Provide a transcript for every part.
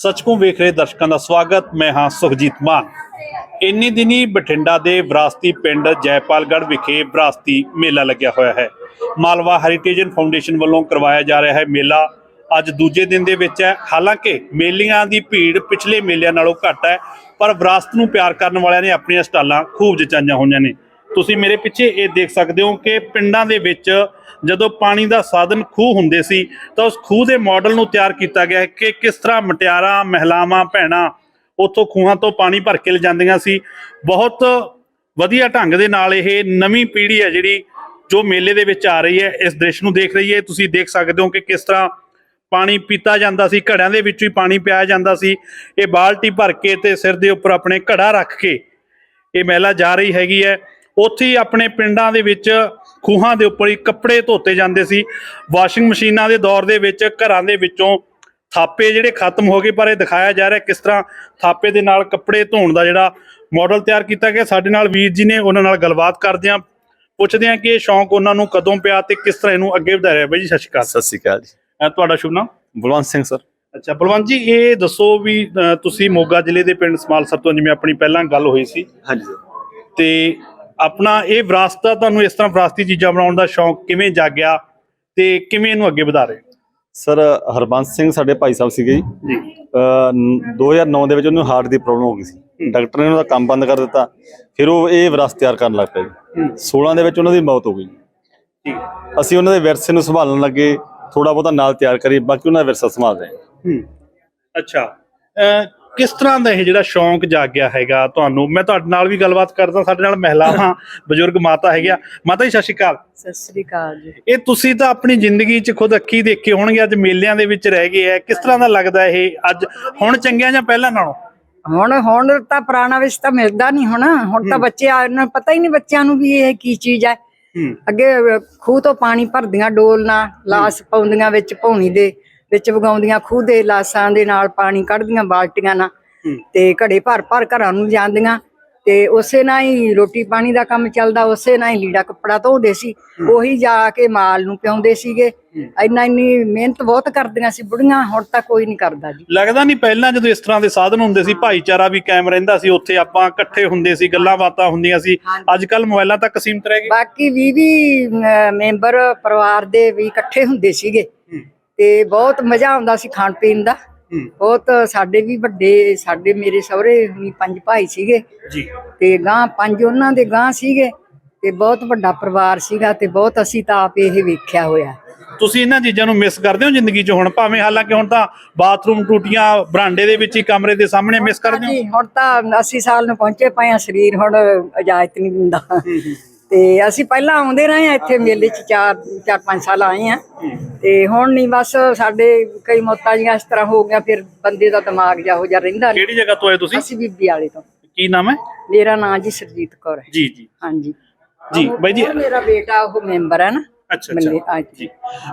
ਸੱਚਕੂ ਵੇਖ ਰਹੇ ਦਰਸ਼ਕਾਂ ਦਾ ਸਵਾਗਤ। ਮੈਂ ਹਾਂ ਸੁਖਜੀਤ ਮਾਨ। ਇੰਨੀ ਦਿਨੀ ਬਠਿੰਡਾ ਦੇ ਵਿਰਾਸਤੀ ਪਿੰਡ ਜੈਪਾਲਗੜ੍ਹ ਵਿਖੇ ਵਿਰਾਸਤੀ ਮੇਲਾ ਲੱਗਿਆ ਹੋਇਆ ਹੈ। ਮਾਲਵਾ ਹੈਰੀਟੇਜ ਐਂਡ ਫਾਊਂਡੇਸ਼ਨ ਵੱਲੋਂ ਕਰਵਾਇਆ ਜਾ ਰਿਹਾ ਹੈ ਮੇਲਾ। ਅੱਜ ਦੂਜੇ ਦਿਨ ਦੇ ਵਿੱਚ ਹੈ। ਹਾਲਾਂਕਿ ਮੇਲਿਆਂ ਦੀ ਭੀੜ ਪਿਛਲੇ ਮੇਲਿਆਂ ਨਾਲੋਂ ਘੱਟ ਹੈ, ਪਰ ਵਿਰਾਸਤ ਨੂੰ ਪਿਆਰ ਕਰਨ ਵਾਲਿਆਂ ਨੇ ਆਪਣੀਆਂ ਸਟਾਲਾਂ ਖੂਬ ਜਚਾਈਆਂ ਹੋਈਆਂ ਨੇ। ਤੁਸੀਂ ਮੇਰੇ ਪਿੱਛੇ ਇਹ ਦੇਖ ਸਕਦੇ ਹੋ ਕਿ ਪਿੰਡਾਂ ਦੇ ਵਿੱਚ ਜਦੋਂ ਪਾਣੀ ਦਾ ਸਾਧਨ ਖੂਹ ਹੁੰਦੇ ਸੀ, ਤਾਂ ਉਸ ਖੂਹ ਦੇ ਮਾਡਲ ਨੂੰ ਤਿਆਰ ਕੀਤਾ ਗਿਆ ਹੈ ਕਿ ਕਿਸ ਤਰ੍ਹਾਂ ਮਟਿਆਰਾਂ, ਮਹਿਲਾਵਾਂ, ਭੈਣਾਂ ਉੱਥੋਂ ਖੂਹਾਂ ਤੋਂ ਪਾਣੀ ਭਰ ਕੇ ਲਿਜਾਂਦੀਆਂ ਸੀ। ਬਹੁਤ ਵਧੀਆ ਢੰਗ ਦੇ ਨਾਲ ਇਹ ਨਵੀਂ ਪੀੜ੍ਹੀ ਹੈ ਜਿਹੜੀ ਜੋ ਮੇਲੇ ਦੇ ਵਿੱਚ ਆ ਰਹੀ ਹੈ, ਇਸ ਦ੍ਰਿਸ਼ ਨੂੰ ਦੇਖ ਰਹੀ ਹੈ। ਤੁਸੀਂ ਦੇਖ ਸਕਦੇ ਹੋ ਕਿ ਕਿਸ ਤਰ੍ਹਾਂ ਪਾਣੀ ਪੀਤਾ ਜਾਂਦਾ ਸੀ, ਘੜਿਆਂ ਦੇ ਵਿੱਚ ਵੀ ਪਾਣੀ ਪਿਆ ਜਾਂਦਾ ਸੀ। ਇਹ ਬਾਲਟੀ ਭਰ ਕੇ ਤੇ ਸਿਰ ਦੇ ਉੱਪਰ ਆਪਣੇ ਘੜਾ ਰੱਖ ਕੇ ਇਹ ਮਹਿਲਾ ਜਾ ਰਹੀ ਹੈਗੀ ਹੈ। ਉੱਥੇ ਹੀ ਆਪਣੇ ਪਿੰਡਾਂ ਦੇ ਵਿੱਚ ਖੂਹਾਂ ਦੇ ਉੱਪਰ ਹੀ ਕੱਪੜੇ ਧੋਤੇ ਜਾਂਦੇ ਸੀ। ਵਾਸ਼ਿੰਗ ਮਸ਼ੀਨਾਂ ਦੇ ਦੌਰ ਦੇ ਵਿੱਚ ਘਰਾਂ ਦੇ ਵਿੱਚੋਂ ਥਾਪੇ ਜਿਹੜੇ ਖਤਮ ਹੋ ਗਏ ਪਰ ਇਹ ਦਿਖਾਇਆ ਜਾ ਰਿਹਾ ਕਿਸ ਤਰ੍ਹਾਂ ਥਾਪੇ ਦੇ ਨਾਲ ਕੱਪੜੇ ਧੋਣ ਦਾ ਜਿਹੜਾ ਮਾਡਲ ਤਿਆਰ ਕੀਤਾ ਗਿਆ। ਸਾਡੇ ਨਾਲ ਵੀਰ ਜੀ ਨੇ ਉਹਨਾਂ ਨਾਲ ਗੱਲਬਾਤ ਕਰਦੇ ਹਾਂ। ਪੁੱਛਦੇ ਹਾਂ ਕਿ ਇਹ ਸ਼ੌਂਕ ਉਹਨਾਂ ਨੂੰ ਕਦੋਂ ਪਿਆ ਤੇ ਕਿਸ ਤਰ੍ਹਾਂ ਇਹਨੂੰ ਅੱਗੇ ਵਧਾਇਆ ਬਾਈ ਜੀ ਸਤਿ ਸ਼੍ਰੀ ਅਕਾਲ ਸਤਿ ਸ਼੍ਰੀ ਅਕਾਲ ਜੀ। ਤੁਹਾਡਾ ਸ਼ੁਭ ਨਾਮ? ਬਲਵੰਤ ਸਿੰਘ ਸਰ। ਅੱਛਾ ਬਲਵੰਤ ਜੀ ਇਹ ਦੱਸੋ ਵੀ ਤੁਸੀਂ ਮੋਗਾ ਜ਼ਿਲ੍ਹੇ ਦੇ ਪਿੰਡ ਸਮਾਲਸਰ ਤੋਂ ਜਿਵੇਂ ਆਪਣੀ ਪਹਿਲਾਂ ਗੱਲ ਹੋਈ ਸੀ। ਹਾਂਜੀ ਸਰ। ਤੇ ਆਪਣਾ ਇਹ ਵਿਰਾਸਤ ਤੁਹਾਨੂੰ ਇਸ ਤਰ੍ਹਾਂ ਵਿਰਾਸਤੀ ਚੀਜ਼ਾਂ ਬਣਾਉਣ ਦਾ ਸ਼ੌਂਕ ਕਿਵੇਂ ਜਾਗਿਆ ਤੇ ਕਿਵੇਂ ਇਹਨੂੰ ਅੱਗੇ ਵਧਾ ਰਹੇ ਸਰ ਹਰਬੰਸ ਸਿੰਘ ਸਾਡੇ ਭਾਈ ਸਾਹਿਬ ਸੀਗੇ ਜੀ। ਜੀ। ਅਹ, ਨ- 2009 ਦੇ ਵਿੱਚ ਉਹਨੂੰ ਹਾਰਟ ਦੀ ਪ੍ਰੋਬਲਮ ਹੋ ਗਈ ਸੀ। ਡਾਕਟਰ ਨੇ ਉਹਨਾਂ ਦਾ ਕੰਮ ਬੰਦ ਕਰ ਦਿੱਤਾ। ਫਿਰ ਉਹ ਇਹ ਵਿਰਾਸਤ ਤਿਆਰ ਕਰਨ ਲੱਗ ਪਏ। ਜੀ 16 ਦੇ ਵਿੱਚ ਉਹਨਾਂ ਦੀ ਮੌਤ ਹੋ ਗਈ। ਠੀਕ ਅਸੀਂ ਉਹਨਾਂ ਦੇ ਵਿਰਸੇ ਨੂੰ ਸੰਭਾਲਣ ਲੱਗੇ ਥੋੜਾ ਬਹੁਤਾ ਨਾਲ ਤਿਆਰ ਕਰੀ ਬਾਕੀ ਉਹਨਾਂ ਦਾ ਵਿਰਸਾ ਸੰਭਾਲ ਰਹੇ ਹਾਂ। ਅੱਛਾ। ਕਿਸ ਤਰ੍ਹਾਂ ਦਾ ਇਹ ਜਿਹੜਾ ਸ਼ੌਂਕ ਜਾਗਿਆ ਹੈਗਾ ਤੁਹਾਨੂੰ? ਮੈਂ ਤੁਹਾਡੇ ਨਾਲ ਵੀ ਗੱਲਬਾਤ ਕਰਦਾ ਸਾਡੇ ਨਾਲ ਮਹਿਲਾਵਾਂ ਬਜ਼ੁਰਗ ਮਾਤਾ ਹੈਗੀਆਂ। ਮਾਤਾ ਜੀ ਸਤਿ ਸ਼੍ਰੀ ਅਕਾਲ। ਸਤਿ ਸ੍ਰੀ ਅਕਾਲ ਜੀ। ਇਹ ਤੁਸੀਂ ਤਾਂ ਆਪਣੀ ਜ਼ਿੰਦਗੀ 'ਚ ਖੁਦ ਅੱਖੀ ਦੇਖੇ ਹੋਣਗੇ ਅੱਜ ਮੇਲਿਆਂ ਦੇ ਵਿੱਚ ਰਹਿ ਗਏ ਹੈ ਕਿਸ ਤਰ੍ਹਾਂ ਦਾ ਲੱਗਦਾ ਇਹ ਅੱਜ? ਹੁਣ ਚੰਗਿਆ ਜਾਂ ਪਹਿਲਾਂ ਨਾਲੋਂ? ਹੁਣ ਹੁਣ ਤਾਂ ਪੁਰਾਣਾ ਵਿਸ਼ ਤਾਂ ਮਿਲਦਾ ਨਹੀਂ ਹੁਣ। ਹੁਣ ਤਾਂ ਬੱਚੇ ਆ ਇਹਨਾਂ ਪਤਾ ਹੀ ਨਹੀਂ ਬੱਚਿਆਂ ਨੂੰ ਵੀ ਇਹ ਕੀ ਚੀਜ਼ ਹੈ। ਅੱਗੇ ਖੂਹ ਤੋਂ ਪਾਣੀ ਭਰਦੀਆਂ ਡੋਲਣਾ ਲਾਸ ਪਾਉਂਦੀਆਂ ਵਿੱਚ ਪੌਣੀ ਦੇ। ਵਿੱਚ ਵਗਾਉਂਦੀਆਂ ਖੂਹ ਦੇ ਲਾਸਾਂ ਦੇ ਨਾਲ ਪਾਣੀ ਕੱਢਦੀਆਂ ਬਾਲਟੀਆਂ ਨਾਲ। ਤੇ ਘੜੇ ਭਰ ਭਰ ਘਰਾਂ ਨੂੰ ਜਾਂਦੀਆਂ ਤੇ ਉਸੇ ਨਾਲ ਹੀ ਰੋਟੀ ਪਾਣੀ ਦਾ ਕੰਮ ਚੱਲਦਾ ਉਸੇ ਨਾਲ ਹੀ ਲੀੜਾ ਕੱਪੜਾ ਧੋਦੇ ਸੀ। ਉਹੀ ਜਾ ਕੇ ਮਾਲ ਨੂੰ ਪਿਆਉਂਦੇ ਸੀਗੇ। ਇੰਨਾ ਇੰਨੀ ਮਿਹਨਤ ਬਹੁਤ ਕਰਦੀਆਂ ਸੀ ਬੁੜੀਆਂ ਹੁਣ ਤਾਂ ਕੋਈ ਨਹੀਂ ਕਰਦਾ ਜੀ। ਲੱਗਦਾ ਨਹੀਂ ਪਹਿਲਾਂ ਜਦੋਂ ਇਸ ਤਰ੍ਹਾਂ ਦੇ ਸਾਧਨ ਹੁੰਦੇ ਸੀ ਭਾਈਚਾਰਾ ਵੀ ਕਾਇਮ ਰਹਿੰਦਾ ਸੀ ਉੱਥੇ ਆਪਾਂ ਇਕੱਠੇ ਹੁੰਦੇ ਸੀ ਗੱਲਾਂ ਬਾਤਾਂ ਹੁੰਦੀਆਂ ਸੀ। ਅੱਜ ਕੱਲ ਮੋਬਾਈਲਾਂ ਤੱਕ ਸੀਮਤ ਰਹਿ ਗਏ। ਬਾਕੀ 20 20 ਮੈਂਬਰ ਪਰਿਵਾਰ ਦੇ ਵੀ ਇਕੱਠੇ ਹੁੰਦੇ ਸੀਗੇ। ਤੇ ਬਹੁਤ ਮਜ਼ਾ ਆਉਂਦਾ ਸੀ ਖਾਣ ਪੀਣ ਦਾ। ਬਹੁਤ ਸਾਡੇ ਵੀ ਵੱਡੇ ਸਾਡੇ ਮੇਰੇ ਸਹੁਰੇ ਵੀ ਪੰਜ ਭਾਈ ਸੀਗੇ। ਜੀ। ਤੇ ਗਾਂ ਪੰਜ ਉਹਨਾਂ ਦੇ ਗਾਂ ਸੀਗੇ ਤੇ ਬਹੁਤ ਵੱਡਾ ਪਰਿਵਾਰ ਸੀਗਾ ਤੇ ਬਹੁਤ ਅਸੀਂ ਤਾਂ ਆਪ ਇਹ ਵੇਖਿਆ ਹੋਇਆ। ਤੁਸੀਂ ਇਹਨਾਂ ਚੀਜ਼ਾਂ ਨੂੰ ਮਿਸ ਕਰਦੇ ਹੋ ਜ਼ਿੰਦਗੀ 'ਚ ਹੁਣ? ਭਾਵੇਂ ਹਾਲਾਂਕਿ ਹੁਣ ਤਾਂ ਬਾਥਰੂਮ ਟੂਟੀਆਂ ਬਰਾਂਡੇ ਦੇ ਵਿੱਚ ਹੀ ਕਮਰੇ ਦੇ ਸਾਹਮਣੇ ਮਿਸ ਕਰਦੇ ਹੋ? ਜੀ ਹੁਣ ਤਾਂ 80 ਸਾਲ ਨੂੰ ਪਹੁੰਚੇ ਪਏ ਆ ਸਰੀਰ ਹੁਣ ਇਜਾਜ਼ਤ ਨਹੀਂ ਦਿੰਦਾ ਤੇ ਅਸੀਂ ਪਹਿਲਾਂ ਆਉਂਦੇ ਰਹੇ ਆ ਇੱਥੇ ਮੇਲੇ 'ਚ ਚਾਰ ਚਾਰ ਪੰਜ ਸਾਲ ਆਏ ਆ ਤੇ ਹੁਣ ਨਹੀਂ ਬਸ ਸਾਡੇ ਕਈ ਮੌਤਾਂ ਜੀਆਂ ਇਸ ਤਰ੍ਹਾਂ ਹੋ ਗਿਆ ਫਿਰ ਬੰਦੇ ਦਾ ਦਿਮਾਗ ਜਾ ਹੋ ਜਾ ਰਹਿੰਦਾ ਨੀ। ਕਿਹੜੀ ਜਗ੍ਹਾ ਤੋਂ ਆਏ ਤੁਸੀਂ? ਅਸੀਂ ਬੀਬੀ ਵਾਲੇ ਤੋਂ। ਕੀ ਨਾਮ ਹੈ? ਮੇਰਾ ਨਾਮ ਜੀ ਸਰਜੀਤ ਕੌਰ ਹੈ। ਜੀ ਜੀ। ਹਾਂਜੀ। ਜੀ ਬਾਈ ਜੀ ਉਹ ਮੇਰਾ ਬੇਟਾ ਉਹ ਮੈਂਬਰ ਹੈ ਨਾ। ਅੱਛਾ ਅੱਛਾ। ਜੀ।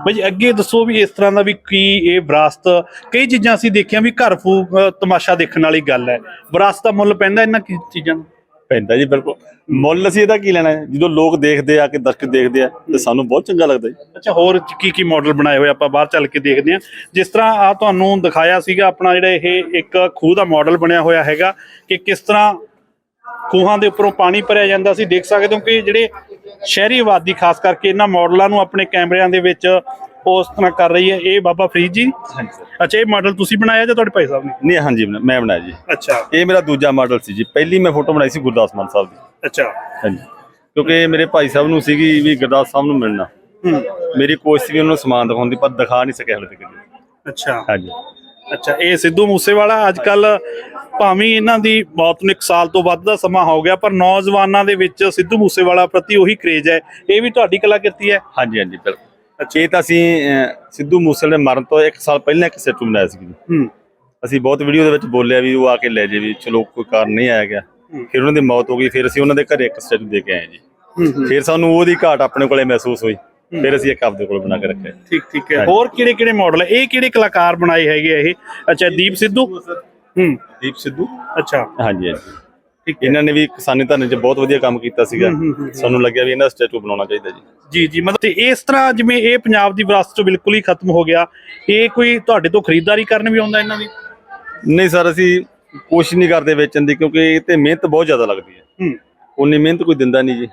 ਬਾਈ ਜੀ ਅੱਗੇ ਦੱਸੋ ਵੀ ਇਸ ਤਰ੍ਹਾਂ ਦਾ ਵੀ ਕੀ ਇਹ ਵਿਰਾਸਤ ਕਈ ਚੀਜ਼ਾਂ ਅਸੀਂ ਦੇਖੀਆਂ ਵੀ ਘਰ ਫੂਕ ਅ, ਤਮਾਸ਼ਾ ਦੇਖਣ ਵਾਲੀ ਗੱਲ ਹੈ। ਵਿਰਾਸਤ ਦਾ ਮੁੱਲ ਪੈਂਦਾ ਇਹਨਾਂ ਕੀ ਚੀਜ਼ਾਂ ਦਾ? ਪੈਂਦਾ ਜੀ, ਬਿਲਕੁਲ। ਮੁੱਲ ਅਸੀਂ ਇਹਦਾ ਕੀ ਲੈਣਾ ਹੈ? ਜਦੋਂ ਲੋਕ ਦੇਖਦੇ ਆ ਕਿ ਦਰਸ਼ਕ ਦੇਖਦੇ ਆ, ਤੇ ਸਾਨੂੰ ਬਹੁਤ ਚੰਗਾ ਲੱਗਦਾ ਜੀ। ਅੱਛਾ, ਹੋਰ ਕੀ ਕੀ ਮਾਡਲ ਬਣਾਏ ਹੋਏ ਆਪਾਂ ਬਾਹਰ ਚੱਲ ਕੇ ਦੇਖਦੇ ਹਾਂ। ਜਿਸ ਤਰ੍ਹਾਂ ਆ ਤੁਹਾਨੂੰ ਦਿਖਾਇਆ ਸੀਗਾ ਆਪਣਾ ਜਿਹੜਾ ਇਹ ਇੱਕ ਖੂਹ ਦਾ ਮਾਡਲ ਬਣਿਆ ਹੋਇਆ ਹੈਗਾ ਕਿ ਕਿਸ ਤਰ੍ਹਾਂ ਖੂਹਾਂ ਦੇ ਉੱਪਰੋਂ ਪਾਣੀ ਭਰਿਆ ਜਾਂਦਾ ਸੀ। ਦੇਖ ਸਕਦੇ ਹੋ ਕਿ ਜਿਹੜੇ ਸ਼ਹਿਰੀ ਆਬਾਦੀ, ਖਾਸ ਕਰਕੇ ਇਹਨਾਂ ਮਾਡਲਾਂ ਨੂੰ ਆਪਣੇ ਕੈਮਰਿਆਂ ਦੇ ਵਿੱਚ ਉਸ ਤਰ੍ਹਾਂ ਕਰ ਰਹੀ ਹੈ ਇਹ ਬਾਬਾ ਫਰੀਦ ਜੀ। ਅੱਛਾ ਇਹ ਮਾਡਲ ਤੁਸੀਂ ਬਣਾਇਆ ਜਾਂ ਤੁਹਾਡੇ ਭਾਈ ਸਾਹਿਬ ਨੇ? ਨਹੀਂ ਹਾਂਜੀ ਮੈਂ ਬਣਾਇਆ ਜੀ। ਅੱਛਾ। ਇਹ ਮੇਰਾ ਦੂਜਾ ਮਾਡਲ ਸੀ ਜੀ। ਪਹਿਲੀ ਮੈਂ ਫੋਟੋ ਬਣਾਈ ਸੀ ਗੁਰਦਾਸ ਮਾਨ ਸਾਹਿਬ ਦੀ। ਅੱਛਾ। ਹਾਂਜੀ। ਕਿਉਂਕਿ ਮੇਰੇ ਭਾਈ ਸਾਹਿਬ ਨੂੰ ਸੀਗੀ ਵੀ ਗੁਰਦਾਸ ਸਾਹਿਬ ਨੂੰ ਮਿਲਣਾ। ਮੇਰੀ ਕੋਸ਼ਿਸ਼ ਵੀ ਉਹਨਾਂ ਨੂੰ ਸਮਾਨ ਦਿਖਾਉਣ ਦੀ ਪਰ ਦਿਖਾ ਨਹੀਂ ਸਕਿਆ ਹਲੇ ਤੱਕ ਅੱਛਾ। ਹਾਂਜੀ। ਅੱਛਾ ਇਹ ਸਿੱਧੂ ਮੂਸੇਵਾਲਾ ਅੱਜ ਕੱਲ ਭਾਵੇਂ ਇਹਨਾਂ ਦੀ ਮੌਤ ਨੂੰ ਇੱਕ ਸਾਲ ਤੋਂ ਵੱਧ ਦਾ ਸਮਾਂ ਹੋ ਗਿਆ ਪਰ ਨੌਜਵਾਨਾਂ ਦੇ ਵਿੱਚ ਸਿੱਧੂ ਮੂਸੇਵਾਲਾ ਪ੍ਰਤੀ ਉਹੀ ਕਰੇਜ ਹੈ। ਇਹ ਵੀ ਤੁਹਾਡੀ ਕਲਾਕ੍ਰਿਤੀ ਹੈ? ਹਾਂਜੀ ਹਾਂਜੀ ਬਿਲਕੁਲ। ਇਹ ਤਾਂ ਅਸੀਂ ਸਿੱਧੂ ਮੂਸੇਵਾਲੇ ਦੇ ਮਰਨ ਤੋਂ ਇੱਕ ਸਾਲ ਪਹਿਲਾਂ ਇੱਕ ਸੈਟੂ ਬਣਾਇਆ ਸੀ ਜੀ ਅਸੀਂ ਬਹੁਤ ਵੀਡੀਓ ਦੇ ਵਿੱਚ ਬੋਲਿਆ ਵੀ ਉਹ ਆ ਕੇ ਲੈ ਜੇ ਵੀ ਚਲੋ ਕੋਈ ਕਾਰਨ ਨਹੀਂ ਆਇਆ ਗਿਆ। ਫਿਰ ਉਹਨਾਂ ਦੀ ਮੌਤ ਹੋ ਗਈ ਫਿਰ ਅਸੀਂ ਉਹਨਾਂ ਦੇ ਘਰੇ ਇੱਕ ਸਟੈਚੂ ਦੇ ਕੇ ਆਏ ਜੀ। ਫਿਰ ਸਾਨੂੰ ਉਹਦੀ ਘਾਟ ਆਪਣੇ ਕੋਲੇ ਮਹਿਸੂਸ ਹੋਈ। ਫਿਰ ਅਸੀਂ ਇੱਕ ਆਪਦੇ ਕੋਲ ਬਣਾ ਕੇ ਰੱਖਿਆ। ਠੀਕ ਠੀਕ ਹੈ। ਹੋਰ ਕਿਹੜੇ ਕਿਹੜੇ ਮਾਡਲ ਹੈ ਇਹ ਕਿਹੜੇ ਕਲਾਕਾਰ ਬਣਾਏ ਹੈਗੇ ਇਹ? ਅੱਛਾ ਦੀਪ ਸਿੱਧੂ? ਹੂੰ। ਦੀਪ ਸਿੱਧੂ। ਅੱਛਾ। ਹਾਂਜੀ ਹਾਂਜੀ। ਇਹਨਾਂ ਨੇ ਵੀ ਕਿਸਾਨੀ ਧਰਨੇ 'ਚ ਬਹੁਤ ਵਧੀਆ ਕੰਮ ਕੀਤਾ ਸੀਗਾ। ਹੂੰ, ਹੂੰ, ਹੂੰ। ਸਾਨੂੰ ਲੱਗਿਆ ਵੀ ਇਹਨਾਂ ਦਾ ਸਟੈਚੂ ਬਣਾਉਣਾ ਚਾਹੀਦਾ ਜੀ। ਜੀ ਜੀ ਮਤਲਬ ਤੇ ਇਸ ਤਰ੍ਹਾਂ ਜਿਵੇਂ ਇਹ ਪੰਜਾਬ ਦੀ ਵਿਰਾਸਤ ਚੋਂ ਬਿਲਕੁਲ ਹੀ ਖਤਮ ਹੋ ਗਿਆ ਇਹ ਕੋਈ ਤੁਹਾਡੇ ਤੋਂ ਖਰੀਦਦਾਰੀ ਕਰਨ ਵੀ ਆਉਂਦਾ ਇਹਨਾਂ ਦੀ? ਨਹੀਂ ਸਰ ਅਸੀਂ ਕੋਸ਼ਿਸ਼ ਨਹੀਂ ਕਰਦੇ ਵੇਚਣ ਦੀ ਕਿਉਂਕਿ ਇਹ ਤੇ ਮਿਹਨਤ ਬਹੁਤ ਜ਼ਿਆਦਾ ਲੱਗਦੀ ਹੈ। ਹੂੰ। ਉਨੀ ਮਿਹਨਤ ਕੋਈ ਦਿੰਦਾ ਨਹੀਂ ਜੀ।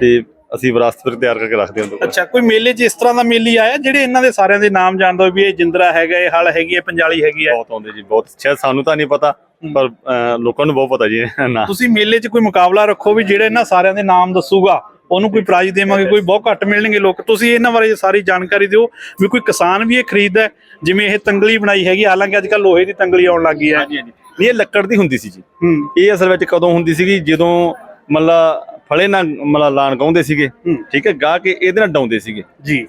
ਤੇ ਅਸੀਂ ਵਿਰਾਸਤ ਫਿਰ ਤਿਆਰ ਕਰਕੇ ਰੱਖਦੇ ਹਾਂ ਅੱਛਾ ਕੋਈ ਮੇਲੇ 'ਚ ਇਸ ਤਰ੍ਹਾਂ ਦਾ ਮੇਲੀ ਆਇਆ ਜਿਹੜੇ ਇਹਨਾਂ ਦੇ ਸਾਰਿਆਂ ਦੇ ਨਾਮ ਜਾਣਦਾ ਹੋਵੇ ਵੀ ਇਹ ਜਿੰਦਰਾ ਹੈਗਾ ਇਹ ਹਲ ਹੈਗੀ ਹੈ ਪੰਜਾਲੀ ਹੈਗੀ ਹੈ? ਬਹੁਤ ਆਉਂਦੇ ਜੀ ਬਹੁਤ। ਸ਼ਾਇਦ ਸਾਨੂੰ ਤਾਂ ਨਹੀਂ ਪਤਾ ਪਰ ਅਹ, ਲੋਕਾਂ ਨੂੰ ਬਹੁਤ ਪਤਾ ਜੀ ਨਾ। ਤੁਸੀਂ ਮੇਲੇ 'ਚ ਕੋਈ ਮੁਕਾਬਲਾ ਰੱਖੋ ਵੀ ਜਿਹੜੇ ਇਹਨਾਂ ਸਾਰਿਆਂ ਦੇ ਨਾਮ ਦੱਸੂਗਾ ਉਹਨੂੰ ਕੋਈ ਪ੍ਰਾਈਜ਼ ਦੇਵਾਂਗੇ ਕੋਈ ਬਹੁਤ ਘੱਟ ਮਿਲਣਗੇ ਲੋਕ। ਤੁਸੀਂ ਇਹਨਾਂ ਬਾਰੇ ਸਾਰੀ ਜਾਣਕਾਰੀ ਦਿਓ ਵੀ ਕੋਈ ਕਿਸਾਨ ਵੀ ਇਹ ਖਰੀਦਦਾ ਹੈ। ਜਿਵੇਂ ਇਹ ਤੰਗਲੀ ਬਣਾਈ ਹੈਗੀ ਹਾਲਾਂਕਿ ਅੱਜ ਕੱਲ ਲੋਹੇ ਦੀ ਤੰਗਲੀ ਆਉਣ ਲੱਗੀ ਹੈ। ਨਹੀਂ ਇਹ ਲੱਕੜ ਦੀ ਹੁੰਦੀ ਸੀ ਜੀ। ਹੂੰ। ਇਹ ਅਸਲ ਵਿੱਚ ਕਦੋਂ ਹੁੰਦੀ ਸੀਗੀ? ਜਦੋਂ ਮਤਲਬ ਫਲੇ ਨਾਲ ਮਤਲਬ ਲਾਣ ਗਾਉਂਦੇ ਸੀਗੇ। ਹੂੰ। ਠੀਕ ਹੈ ਗਾ ਕੇ ਇਹਦੇ ਨਾਲ ਡਾਉਂਦੇ ਸੀਗੇ। ਜੀ।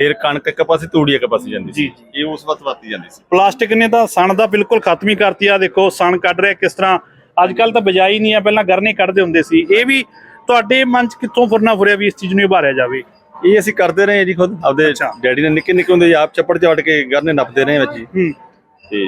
ਫਿਰ ਕਣਕ ਇੱਕ ਪਾਸੇ ਤੂੜੀ ਇੱਕ ਪਾਸੇ ਜਾਂਦੀ ਸੀ। ਇਹ ਉਸ ਵਕਤ ਵਰਤੀ ਜਾਂਦੀ ਸੀ। ਪਲਾਸਟਿਕ ਨੇ ਤਾਂ ਸਣ ਦਾ ਬਿਲਕੁਲ ਖਤਮ ਹੀ ਕਰਤੀ। ਆ ਦੇਖੋ ਸਣ ਕੱਢ ਰਿਹਾ ਕਿਸ ਤਰ੍ਹਾਂ। ਅੱਜ ਕੱਲ ਤਾਂ ਬਜਾਈ ਨਹੀਂ ਆ ਪਹਿਲਾਂ ਗਰਨੇ ਕੱਢਦੇ ਹੁੰਦੇ ਸੀ। ਇਹ ਵੀ ਤੁਹਾਡੇ ਮਨ 'ਚ ਕਿੱਥੋਂ ਫੁਰਨਾ ਫੁਰਿਆ ਵੀ ਇਸ ਚੀਜ਼ ਨੂੰ ਉਭਾਰਿਆ ਜਾਵੇ? ਇਹ ਅਸੀਂ ਕਰਦੇ ਰਹੇ ਜੀ ਖੁਦ। ਆਪਦੇ। ਡੈਡੀ ਨੇ ਨਿੱਕੇ ਨਿੱਕੇ ਹੁੰਦੇ ਆਪ ਚੱਪੜ ਝਾੜ ਕੇ ਗਰਨੇ ਨੱਪਦੇ ਰਹੇ ਵਿੱਚ ਜੀ। ਤੇ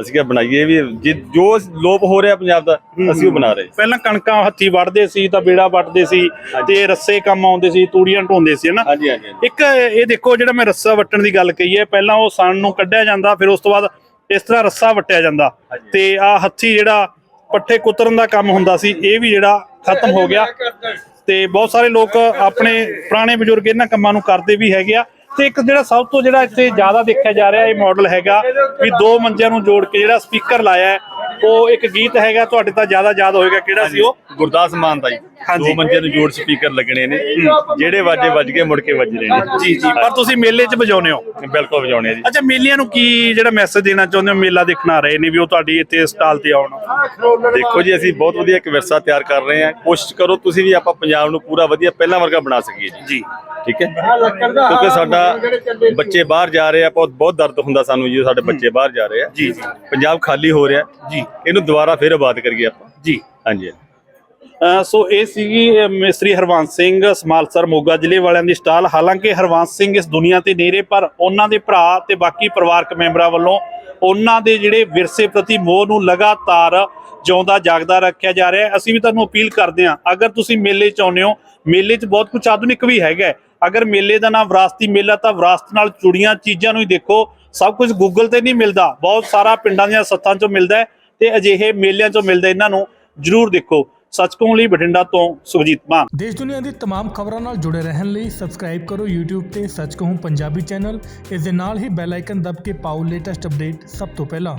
ਅਸੀਂ ਕਿਹਾ ਬਣਾਈਏ ਵੀ ਜੇ- ਜੋ ਲੋਪ ਹੋ ਰਿਹਾ ਪੰਜਾਬ ਦਾ ਅਸੀਂ ਉਹ ਬਣਾ ਰਹੇ ਪਹਿਲਾਂ ਕਣਕਾਂ ਹੱਥੀ ਵੱਢਦੇ ਸੀ ਤਾਂ ਬੇੜਾ ਵੱਟਦੇ ਸੀ ਤੇ ਰੱਸੇ ਕੰਮ ਆਉਂਦੇ ਸੀ ਤੂੜੀਆਂ ਢੋਂਦੇ ਸੀ ਹਨਾ? ਹਾਂਜੀ ਹਾਂਜੀ ਇੱਕ ਇਹ ਦੇਖੋ ਜਿਹੜਾ ਮੈਂ ਰੱਸਾ ਵੱਟਣ ਦੀ ਗੱਲ ਕਹੀ ਹੈ ਪਹਿਲਾਂ ਉਹ ਸਣ ਨੂੰ ਕੱਢਿਆ ਜਾਂਦਾ ਫਿਰ ਉਸ ਤੋਂ ਬਾਅਦ ਇਸ ਤਰ੍ਹਾਂ ਰੱਸਾ ਵੱਟਿਆ ਜਾਂਦਾ। ਤੇ ਆ ਹੱਥੀ ਜਿਹੜਾ ਪੱਠੇ ਕੁਤਰਨ ਦਾ ਕੰਮ ਹੁੰਦਾ ਸੀ ਇਹ ਵੀ ਜਿਹੜਾ ਖਤਮ ਹੋ ਗਿਆ। ਤੇ ਬਹੁਤ ਸਾਰੇ ਲੋਕ ਆਪਣੇ ਪੁਰਾਣੇ ਬਜ਼ੁਰਗ ਇਹਨਾਂ ਕੰਮਾਂ ਨੂੰ ਕਰਦੇ ਵੀ ਹੈਗੇ ਆ ਤੇ ਇੱਕ ਜਿਹੜਾ ਸਭ ਤੋਂ ਜਿਹੜਾ ਇੱਥੇ ਜ਼ਿਆਦਾ ਦੇਖਿਆ ਜਾ ਰਿਹਾ ਇਹ ਮਾਡਲ ਹੈਗਾ ਵੀ ਦੋ ਮੰਜਿਆਂ ਨੂੰ ਜੋੜ ਕੇ ਜਿਹੜਾ ਸਪੀਕਰ ਲਾਇਆ ਉਹ ਇੱਕ ਗੀਤ ਹੈਗਾ ਤੁਹਾਡੇ ਤਾਂ ਜ਼ਿਆਦਾ ਯਾਦ ਹੋਏਗਾ ਕਿਹੜਾ ਸੀ ਉਹ? ਗੁਰਦਾਸ ਮਾਨ ਦਾ ਜੀ। ਦੋ ਮੰਜੇ ਨੂੰ ਜੋੜ ਸਪੀਕਰ ਲੱਗਣੇ ਨੇ। ਜਿਹੜੇ ਵਾਜੇ ਵੱਜ ਕੇ ਮੁੜ ਕੇ ਵੱਜਣੇ ਨੇ ਜੀ ਜੀ। ਪਰ ਤੁਸੀਂ ਮੇਲੇ 'ਚ ਵਜਾਉਂਦੇ ਹੋ? ਬਿਲਕੁਲ ਵਜਾਉਣੇ ਆ ਜੀ। ਅੱਛਾ ਮੇਲਿਆਂ ਨੂੰ ਕੀ ਜਿਹੜਾ ਮੈਸੇਜ ਦੇਣਾ ਚਾਹੁੰਦੇ ਹੋ? ਮੇਲਾ ਦੇਖਣ ਆ ਰਹੇ ਨੇ ਵੀ ਉਹ ਤੁਹਾਡੀ ਇੱਥੇ ਸਟਾਲ ਤੇ ਆਉਣ। ਦੇਖੋ ਜੀ ਅਸੀਂ ਬਹੁਤ ਵਧੀਆ ਇੱਕ ਵਿਰਸਾ ਤਿਆਰ ਕਰ ਰਹੇ ਹਾਂ। ਕੋਸ਼ਿਸ਼ ਕਰੋ ਤੁਸੀਂ ਵੀ ਆਪਾਂ ਪੰਜਾਬ ਨੂੰ ਪੂਰਾ ਵਧੀਆ ਪਹਿਲਾਂ ਵਰਗਾ ਬਣਾ ਸਕੀਏ ਜੀ। ਜੀ। ਠੀਕ ਹੈ? ਕਿਉਂਕਿ ਸਾਡਾ ਬੱਚੇ ਬਾਹਰ ਜਾ ਰਹੇ ਆ ਬਹੁਤ ਬਹੁਤ ਦਰਦ ਹੁੰਦਾ ਸਾਨੂੰ ਜੀ ਸਾਡੇ ਬੱਚੇ ਬਾਹਰ ਜਾ ਰਹੇ ਆ। ਜੀ ਜੀ। ਪੰਜਾਬ ਖਾਲੀ ਹੋ ਰਿਹਾ। ਜੀ। ਇਹਨੂੰ ਦੁਬਾਰਾ ਫਿਰ ਆਬਾਦ ਕਰੀਏ ਆਪਾਂ? ਜੀ। ਹਾਂਜੀ। ਸੋ ਇਹ ਸੀਗੀ ਮਿਸਤਰੀ ਹਰਵੰਸ ਸਿੰਘ ਸਮਾਲਸਰ ਮੋਗਾ ਜ਼ਿਲ੍ਹੇ ਵਾਲਿਆਂ ਦੀ ਸਟਾਲ। ਹਾਲਾਂਕਿ ਹਰਵੰਸ ਸਿੰਘ ਇਸ ਦੁਨੀਆ ਤੇ ਨੇਰੇ ਪਰ ਉਹਨਾਂ ਦੇ ਭਰਾ ਤੇ ਬਾਕੀ ਪਰਿਵਾਰਕ ਮੈਂਬਰਾਂ ਵੱਲੋਂ ਉਹਨਾਂ ਦੇ ਜਿਹੜੇ ਵਿਰਸੇ ਪ੍ਰਤੀ ਮੋਹ ਨੂੰ ਲਗਾਤਾਰ ਜਿਉਂਦਾ ਜਾਗਦਾ ਰੱਖਿਆ ਜਾ ਰਿਹਾ ਹੈ। ਅਸੀਂ ਵੀ ਤੁਹਾਨੂੰ ਅਪੀਲ ਕਰਦੇ ਹਾਂ ਅਗਰ ਤੁਸੀਂ ਮੇਲੇ 'ਚ ਆਉਂਦੇ ਹੋ ਮੇਲੇ 'ਚ ਬਹੁਤ ਕੁਝ ਆਧੁਨਿਕ ਵੀ ਹੈਗਾ ਹੈ। ਅਗਰ ਮੇਲੇ ਦਾ ਨਾਮ ਵਿਰਾਸਤੀ ਮੇਲਾ ਤਾਂ ਵਿਰਾਸਤ ਨਾਲ ਜੁੜੀਆਂ ਚੀਜ਼ਾਂ ਨੂੰ ਹੀ ਦੇਖੋ। ਸਭ ਕੁਝ ਗੂਗਲ ਤੇ ਨਹੀਂ ਮਿਲਦਾ। ਬਹੁਤ ਸਾਰਾ ਪਿੰਡਾਂ ਦੀਆਂ ਸੱਥਾਂ 'ਚੋਂ ਮਿਲਦਾ ਹੈ। ਤੇ ਅਜਿਹੇ ਮੇਲਿਆਂ 'ਚੋਂ ਮਿਲਦਾ ਇਹਨਾਂ ਨੂੰ ਜਰੂਰ ਦੇਖੋ ਸੱਚ ਕਹੂੰ ਲਈ ਬਠਿੰਡਾ ਤੋਂ ਸੁਖਜੀਤ ਮਾਨ ਦੇਸ਼ ਦੁਨੀਆ ਦੀ तमाम ਖਬਰਾਂ ਨਾਲ ਜੁੜੇ ਰਹਿਣ ਲਈ ਸਬਸਕ੍ਰਾਈਬ ਕਰੋ YouTube ਤੇ ਸੱਚ ਕਹੂੰ ਪੰਜਾਬੀ ਚੈਨਲ ਇਸ ਦੇ ਨਾਲ ਹੀ ਬੈਲ ਆਈਕਨ ਦਬ ਕੇ ਪਾਓ ਲੇਟੈਸਟ ਅਪਡੇਟ ਸਭ ਤੋਂ ਪਹਿਲਾਂ